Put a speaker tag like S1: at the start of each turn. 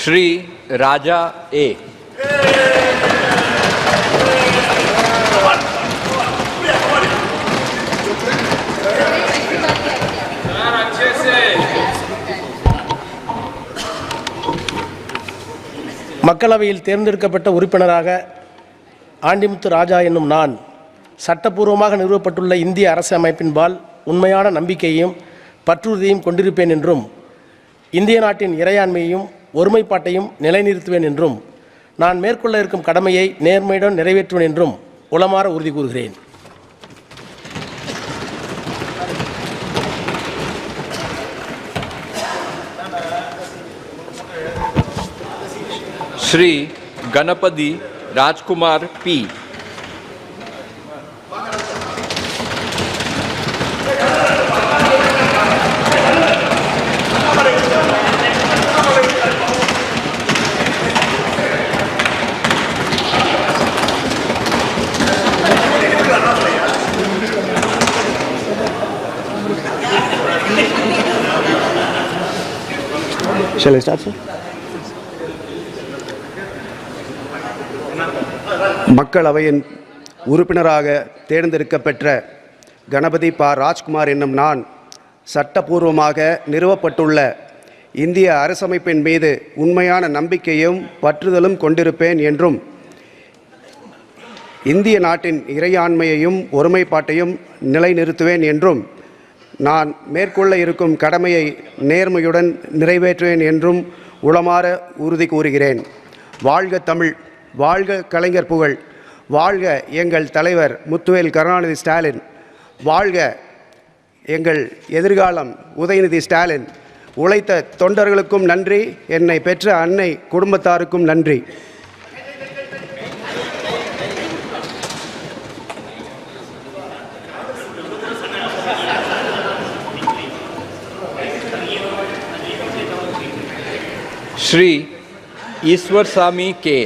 S1: ஸ்ரீ ராஜா ஏ.
S2: மக்களவையில் தேர்ந்தெடுக்கப்பட்ட உறுப்பினராக ஆண்டிமுத்து ராஜா என்னும் நான் சட்டப்பூர்வமாக நிறுவப்பட்டுள்ள இந்திய அரசு அமைப்பின்பால் உண்மையான நம்பிக்கையையும் பற்றுறுதியும் கொண்டிருப்பேன் என்றும் இந்திய நாட்டின் இறையாண்மையையும் ஒருமைப்பாட்டையும் நிலைநிறுத்துவேன் என்றும் நான் மேற்கொள்ள இருக்கும் கடமையை நேர்மையுடன் நிறைவேற்றுவேன் என்றும் உளமாற உறுதி கூறுகிறேன்.
S1: Shri Ganapathi Rajkumar P.
S3: Shall I start, sir? மக்களவையின் உறுப்பினராக தேர்ந்தெடுக்கப்பெற்ற கணபதி பா ராஜ்குமார் என்னும் நான் சட்டபூர்வமாக நிறுவப்பட்டுள்ள இந்திய அரசமைப்பின் மீது உண்மையான நம்பிக்கையும் பற்றுதலும் கொண்டிருப்பேன் என்றும் இந்திய நாட்டின் இறையாண்மையையும் ஒருமைப்பாட்டையும் நிலைநிறுத்துவேன் என்றும் நான் மேற்கொள்ள இருக்கும் கடமையை நேர்மையுடன் நிறைவேற்றுவேன் என்றும் உளமாற உறுதி கூறுகிறேன். வாழ்க தமிழ் வாழ்க கலைஞர் புகழ் வாழ்க எங்கள் தலைவர் முத்துவேல் கருணாநிதி ஸ்டாலின் வாழ்க எங்கள் எதிர்காலம் உதயநிதி ஸ்டாலின். உழைத்த தொண்டர்களுக்கும் நன்றி என்னை பெற்ற அன்னை குடும்பத்தாருக்கும் நன்றி.
S1: श्री ईश्वर स्वामी के